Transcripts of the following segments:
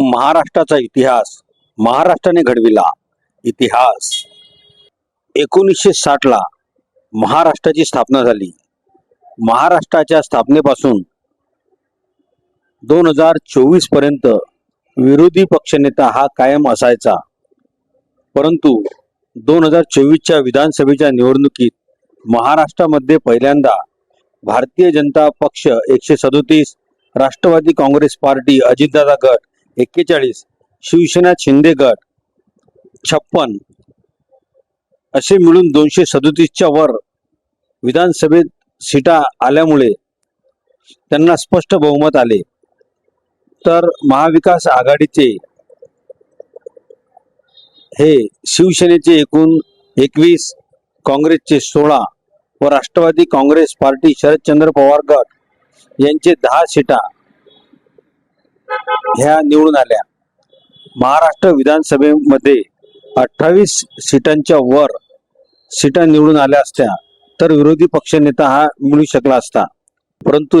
महाराष्ट्राचा इतिहास महाराष्ट्राने घडविला इतिहास. एकोणीसशे साठला महाराष्ट्राची स्थापना झाली. महाराष्ट्राच्या स्थापनेपासून दोन हजार चोवीसपर्यंत विरोधी पक्षनेता हा कायम असायचा. परंतु दोन हजार चोवीसच्या विधानसभेच्या निवडणुकीत महाराष्ट्रामध्ये पहिल्यांदा भारतीय जनता पक्ष एकशे सदोतीस राष्ट्रवादी काँग्रेस पार्टी अजितदादा गट एक्केचाळीस. शिवसेना शिंदे गट छप्पन. असे मिळून दोनशे सदोतीसच्या वर विधानसभेत सीटा आल्यामुळे त्यांना स्पष्ट बहुमत आले. तर महाविकास आघाडीचे हे शिवसेनेचे एकूण एकवीस काँग्रेसचे सोळा व राष्ट्रवादी काँग्रेस पार्टी शरदचंद्र पवार गट यांचे दहा सीटा ह्या निवडून आल्या. महाराष्ट्र विधानसभेमध्ये अठ्ठावीस सीटांच्या वर सीटा निवडून आल्या असत्या तर विरोधी पक्षनेता हा मिळू शकला असता. परंतु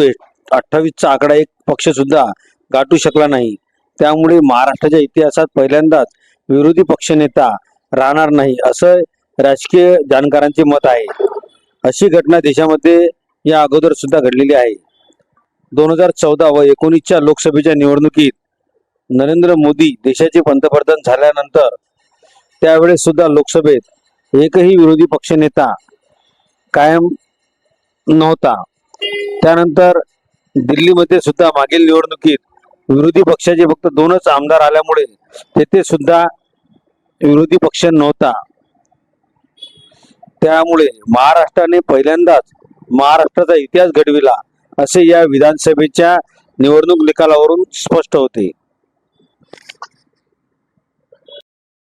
अठ्ठावीसचा आकडा एक पक्ष सुद्धा गाठू शकला नाही. त्यामुळे महाराष्ट्राच्या इतिहासात पहिल्यांदाच विरोधी पक्षनेता राहणार नाही असं राजकीय जाणकारांचे मत आहे. अशी घटना देशामध्ये या अगोदर सुद्धा घडलेली आहे. दोन हजार चौदा व एकोणीसच्या लोकसभेच्या निवडणुकीत नरेंद्र मोदी देशाचे पंतप्रधान झाल्यानंतर त्यावेळेस सुद्धा लोकसभेत एकही विरोधी पक्षनेता कायम नव्हता. त्यानंतर दिल्लीमध्ये सुद्धा मागील निवडणुकीत विरोधी पक्षाचे फक्त दोनच आमदार आल्यामुळे तेथे सुद्धा विरोधी पक्ष नव्हता. त्यामुळे महाराष्ट्राने पहिल्यांदाच महाराष्ट्राचा इतिहास घडविला असे या विधानसभेच्या निवडणूक निकालावरून स्पष्ट होते.